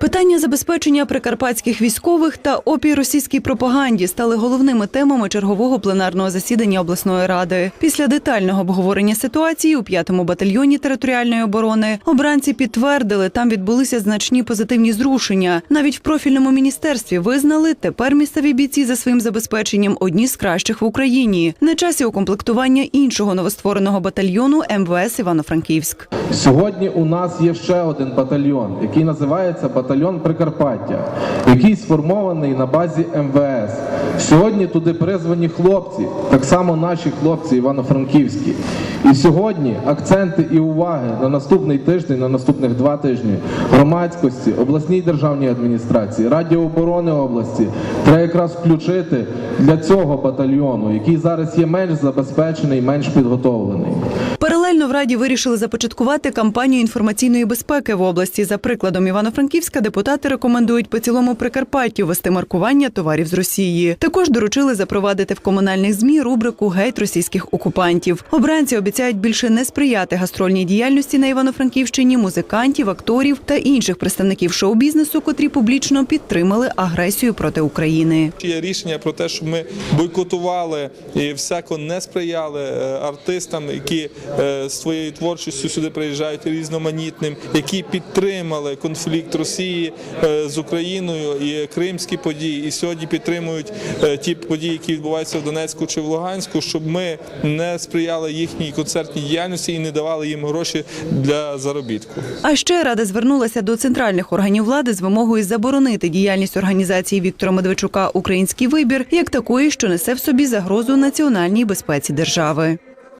Питання забезпечення прикарпатських військових та опій російській пропаганді стали головними темами чергового пленарного засідання обласної ради. Після детального обговорення ситуації у 5-му батальйоні територіальної оборони обранці підтвердили, там відбулися значні позитивні зрушення. Навіть в профільному міністерстві визнали, тепер місцеві бійці за своїм забезпеченням одні з кращих в Україні. На часі укомплектування іншого новоствореного батальйону МВС Івано-Франківськ. Сьогодні у нас є ще один батальйон, який називається батальйон Прикарпаття, який сформований на базі МВС. Сьогодні туди призвані хлопці, так само наші хлопці івано-франківські. І сьогодні акценти і уваги на наступний тиждень, на наступних два тижні громадськості, обласній державній адміністрації, Раді оборони області треба якраз включити для цього батальйону, який зараз є менш забезпечений, менш підготовлений. Паралельно в раді вирішили започаткувати кампанію інформаційної безпеки в області. За прикладом Івано-Франківська депутати рекомендують по цілому Прикарпаттю вести маркування товарів з Росії. Також доручили запровадити в комунальних змі рубрику Гейт російських окупантів. Обранці обіцяють більше не сприяти гастрольній діяльності на Івано-Франківщині музикантів, акторів та інших представників шоу-бізнесу, котрі публічно підтримали агресію проти України. Є рішення про те, щоб ми бойкотували і всяко не сприяли е, артистам, які е, своєю творчістю сюди приїжджають різноманітним, які підтримали конфлікт Росії е, з Україною і кримські події, і сьогодні підтримують е, ті події, які відбуваються в Донецьку чи в Луганську, щоб ми не сприяли їхній концертній діяльності і не давали їм гроші для заробітку. А ще рада звернулася до центральних органів влади з вимогою заборонити діяльність організації Віктора Медведчука Український вибір як такої, що несе в собі загрозу національній безпеці держави.